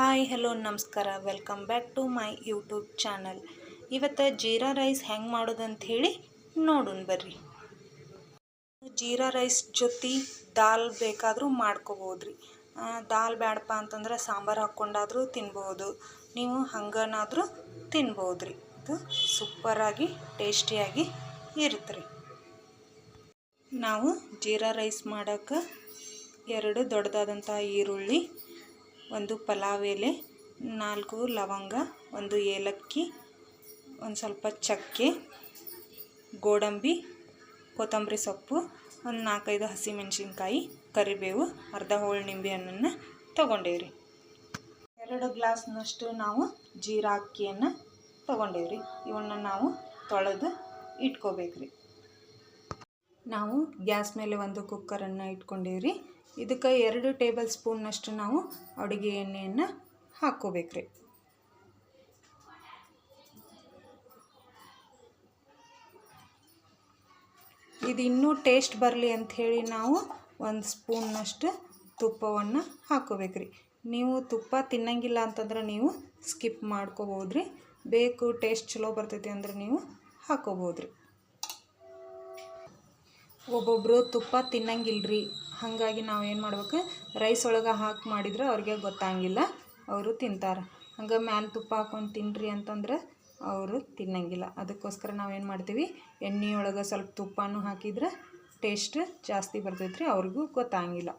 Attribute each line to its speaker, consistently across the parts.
Speaker 1: Hi, hello, ನಮಸ್ಕಾರ. Welcome back to my YouTube channel. ಇವತ್ತು jeera rice ಹೆಂಗೆ ಮಾಡೋದಂತ ಹೇಳಿ ನೋಡೋಣ ಬರ್ರಿ. ಜೀರಾ ರೈಸ್ ಜೊತೆ ದಾಲ್ ಬೇಕಾದರೂ ಮಾಡ್ಕೋಬೋದ್ರಿ. ದಾಲ್ ಬೇಡಪ್ಪ ಅಂತಂದ್ರೆ ಸಾಂಬಾರು ಹಾಕ್ಕೊಂಡಾದರೂ ತಿನ್ಬೋದು. ನೀವು ಹಂಗನಾದರೂ ತಿನ್ಬೋದ್ರಿ. ಇದು ಸೂಪರಾಗಿ, ಟೇಸ್ಟಿಯಾಗಿ ಇರುತ್ತೆ ನಾವು ಜೀರಾ ರೈಸ್ ಮಾಡೋಕ್ಕೆ ಎರಡು ದೊಡ್ಡದಾದಂಥ ಈರುಳ್ಳಿ ಒಂದು ಪಲಾವ್ ಎಲೆ, ನಾಲ್ಕು ಲವಂಗ, ಒಂದು ಏಲಕ್ಕಿ, ಒಂದು ಸ್ವಲ್ಪ ಚಕ್ಕೆ, ಗೋಡಂಬಿ, ಕೊತ್ತಂಬರಿ ಸೊಪ್ಪು, ಒಂದು ನಾಲ್ಕೈದು ಹಸಿಮೆಣಸಿನ್ಕಾಯಿ, ಕರಿಬೇವು, ಅರ್ಧ ಹೋಳು ನಿಂಬೆ ಹಣ್ಣನ್ನು ತೊಗೊಂಡೇವ್ರಿ. ಎರಡು ಗ್ಲಾಸ್ನಷ್ಟು ನಾವು ಜೀರಾ ಅಕ್ಕಿಯನ್ನು ತೊಗೊಂಡೇವ್ರಿ. ಇವನ್ನ ನಾವು ತೊಳೆದು ಇಟ್ಕೋಬೇಕ್ರಿ. ನಾವು ಗ್ಯಾಸ್ ಮೇಲೆ ಒಂದು ಕುಕ್ಕರನ್ನು ಇಟ್ಕೊಂಡೀವ್ರಿ. ಇದಕ್ಕೆ ಎರಡು ಟೇಬಲ್ ಸ್ಪೂನ್ನಷ್ಟು ನಾವು ಅಡುಗೆ ಎಣ್ಣೆಯನ್ನು ಹಾಕ್ಕೋಬೇಕ್ರಿ. ಇದು ಇನ್ನೂ ಟೇಸ್ಟ್ ಬರಲಿ ಅಂಥೇಳಿ ನಾವು ಒಂದು ಸ್ಪೂನ್ನಷ್ಟು ತುಪ್ಪವನ್ನು ಹಾಕ್ಕೋಬೇಕ್ರಿ. ನೀವು ತುಪ್ಪ ತಿನ್ನಂಗಿಲ್ಲ ಅಂತಂದ್ರೆ ನೀವು ಸ್ಕಿಪ್ ಮಾಡ್ಕೋಬೋದ್ರಿ. ಬೇಕು ಟೇಸ್ಟ್ ಚಲೋ ಬರ್ತೈತಿ ಅಂದ್ರೆ ನೀವು ಹಾಕ್ಕೋಬೋದ್ರಿ. ಒಬ್ಬೊಬ್ಬರು ತುಪ್ಪ ತಿನ್ನಂಗಿಲ್ರಿ. ಹಾಗಾಗಿ ನಾವು ಏನು ಮಾಡ್ಬೇಕು? ರೈಸ್ ಒಳಗೆ ಹಾಕಿ ಮಾಡಿದ್ರೆ ಅವ್ರಿಗೆ ಗೊತ್ತಾಗಿಲ್ಲ, ಅವರು ತಿಂತಾರೆ. ಹಂಗೆ ಮ್ಯಾಲೆ ತುಪ್ಪ ಹಾಕೊಂಡು ತಿನ್ನಿರಿ ಅಂತಂದ್ರೆ ಅವರು ತಿನ್ನಂಗಿಲ್ಲ. ಅದಕ್ಕೋಸ್ಕರ ನಾವೇನು ಮಾಡ್ತೀವಿ ಎಣ್ಣೆ ಒಳಗೆ ಸ್ವಲ್ಪ ತುಪ್ಪನೂ ಹಾಕಿದ್ರೆ ಟೇಸ್ಟ್ ಜಾಸ್ತಿ ಬರ್ತೈತ್ರಿ, ಅವ್ರಿಗೂ ಗೊತ್ತಾಗಿಲ್ಲ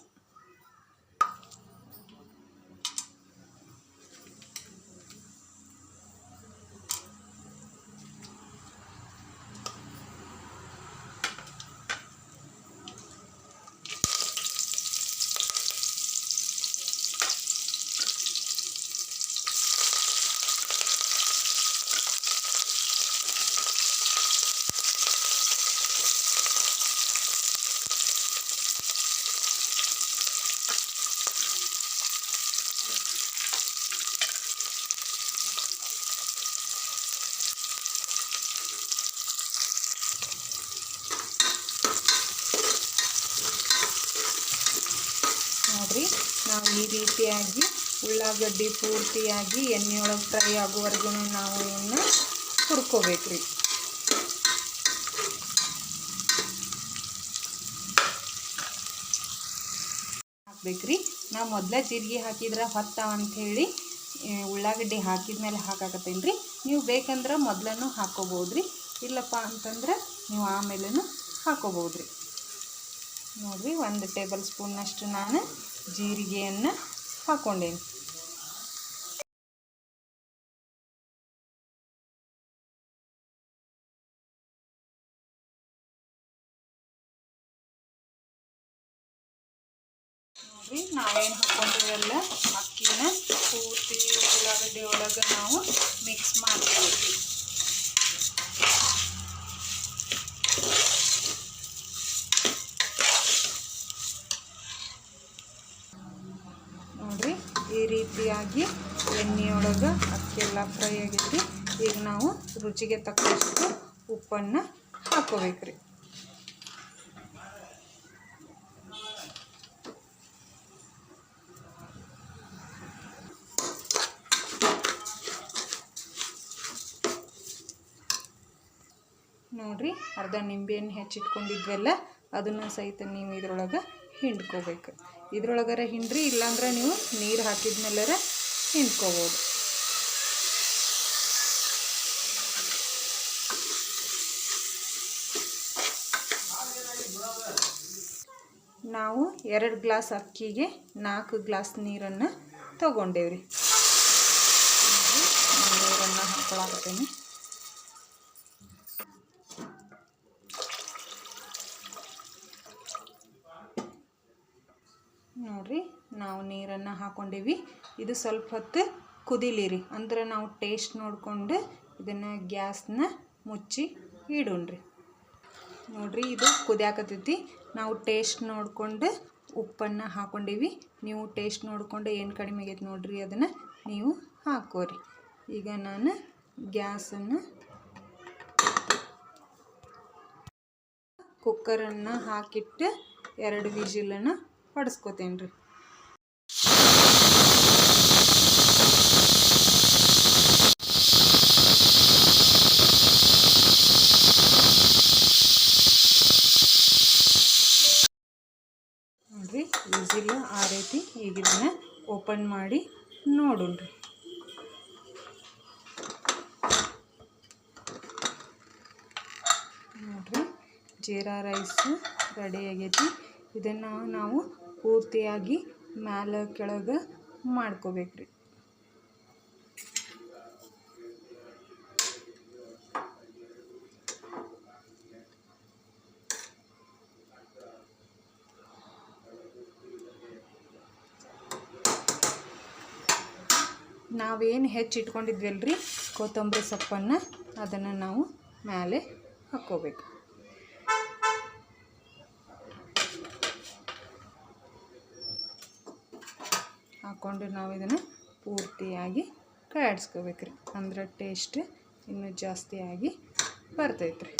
Speaker 1: ನೋಡ್ರಿ ಈ ಉಳ್ಳಾಗಡ್ಡಿ ಪೂರ್ತಿಯಾಗಿ, ಎಣ್ಣೆಯೊಳಗೆ ಫ್ರೈ ಆಗುವವರೆಗೂ ನಾವು ಇವನ್ನ ಹುರ್ಕೋಬೇಕ್ರಿ. ಹಾಕ್ಬೇಕ್ರಿ. ನಾವು ಮೊದಲೇ ಜೀರಿಗೆ ಹಾಕಿದ್ರೆ ಹೊತ್ತಾವ ಅಂಥೇಳಿ ಉಳ್ಳಾಗಡ್ಡಿ ಹಾಕಿದ ಮೇಲೆ ಹಾಕಾಕತ್ತೇನೆ ರೀ ನೀವು ಬೇಕಂದ್ರೆ ಮೊದಲನ್ನು ರೀ ಇಲ್ಲಪ್ಪ ಅಂತಂದ್ರೆ ನೀವು ಆಮೇಲೂ ರೀ ನೋಡಿರಿ, ಒಂದು ಟೇಬಲ್ ಸ್ಪೂನ್ನಷ್ಟು ನಾನು ಜೀರಿಗೆಯನ್ನು ಹಾಕ್ಕೊಂಡೇನಿ ನಾವೇನು ಹಾಕ್ಕೊಂಡಿರಲ್ಲ ಅಕ್ಕಿನ ಪೂರ್ತಿ ಉಳ್ಳಾಗಡ್ಡಿ ಒಳಗೆ ನಾವು ಮಿಕ್ಸ್ ಮಾಡ್ತೀವಿ ನೋಡ್ರಿ ಈ ರೀತಿಯಾಗಿ ಎಣ್ಣೆಯೊಳಗೆ ಅಕ್ಕಿಯೆಲ್ಲ ಫ್ರೈ ಆಗೈತಿ ಈಗ ನಾವು ರುಚಿಗೆ ತಕ್ಕಷ್ಟು ಉಪ್ಪನ್ನು ಹಾಕೋಬೇಕ್ರಿ. ನೋಡ್ರಿ, ಅರ್ಧ ನಿಂಬೆಹಣ್ಣು ಹೆಚ್ಚಿಟ್ಕೊಂಡಿದ್ವಲ್ಲ, ಅದನ್ನು ಸಹಿತ ನೀವು ಇದ್ರೊಳಗೆ ಹಿಂಡ್ಕೋಬೇಕು. ಇದ್ರೊಳಗಾರ ಹಿಂಡ್ರಿ, ಇಲ್ಲಾಂದ್ರೆ ನೀವು ನೀರು ಹಾಕಿದ್ಮೇಲೆ ಹಿಂಡ್ಕೋಬೋದು. ನಾವು ಎರಡು ಗ್ಲಾಸ್ ಅಕ್ಕಿಗೆ ನಾಲ್ಕು ಗ್ಲಾಸ್ ನೀರನ್ನು ತಗೊಂಡೇವ್ರಿ. ನೀರನ್ನು ಹಾಕೊಳಕತ್ತೇನೆ ನೋಡ್ರಿ, ನಾವು ನೀರನ್ನು ಹಾಕ್ಕೊಂಡೀವಿ ಇದು ಸ್ವಲ್ಪ ಹೊತ್ತು ಕುದಿಲಿರಿ. ಅಂದ್ರೆ ನಾವು ಟೇಸ್ಟ್ ನೋಡಿಕೊಂಡು ಇದನ್ನು ಗ್ಯಾಸ್ನ ಮುಚ್ಚಿ ಇಡೋಣ್ರಿ. ನೋಡ್ರಿ, ಇದು ಕುದಿಯಾಕತ್ತೈತಿ. ನಾವು ಟೇಸ್ಟ್ ನೋಡಿಕೊಂಡು ಉಪ್ಪನ್ನು ಹಾಕ್ಕೊಂಡಿವಿ ನೀವು ಟೇಸ್ಟ್ ನೋಡಿಕೊಂಡು ಏನು ಕಡಿಮೆ ಆಗೈತೆ ನೋಡ್ರಿ, ಅದನ್ನು ನೀವು ಹಾಕೋರಿ. ಈಗ ನಾನು ಗ್ಯಾಸನ್ನು ಕುಕ್ಕರನ್ನು ಹಾಕಿಟ್ಟು ಎರಡು ವಿಜಿಲನ್ನು ಹೊಡೆಸ್ಕೋತೀನಿ ರೀ. ನೋಡಿರಿ ಈಸಿಲ್ಲ ಆ ರೀತಿ ಈಗ ಇದನ್ನು ಓಪನ್ ಮಾಡಿ ನೋಡೋಣ ರೀ. ನೋಡಿರಿ, ಜೀರಾ ರೈಸ್ ರೆಡಿ ಆಗೈತಿ. ಇದನ್ನು ನಾವು ಪೂರ್ತಿಯಾಗಿ ಮ್ಯಾಲ ಕೆಳಗೆ ಮಾಡ್ಕೋಬೇಕ್ರಿ. ನಾವೇನು ಹೆಚ್ಚು ಇಟ್ಕೊಂಡಿದ್ವಲ್ರಿ? ಕೊತ್ತಂಬರಿ ಸೊಪ್ಪನ್ನು ಅದನ್ನು ನಾವು ಮೇಲೆ ಹಾಕ್ಕೋಬೇಕು. ಹಾಕ್ಕೊಂಡು ನಾವು ಇದನ್ನು ಪೂರ್ತಿಯಾಗಿ ಕೈಯಾಡಿಸ್ಕೋಬೇಕ್ರಿ ಅಂದ್ರೆ ಟೇಸ್ಟ್ ಇನ್ನೂ ಜಾಸ್ತಿಯಾಗಿ ಬರ್ತೈತೆ ಬರ್ತೈತ್ರಿ.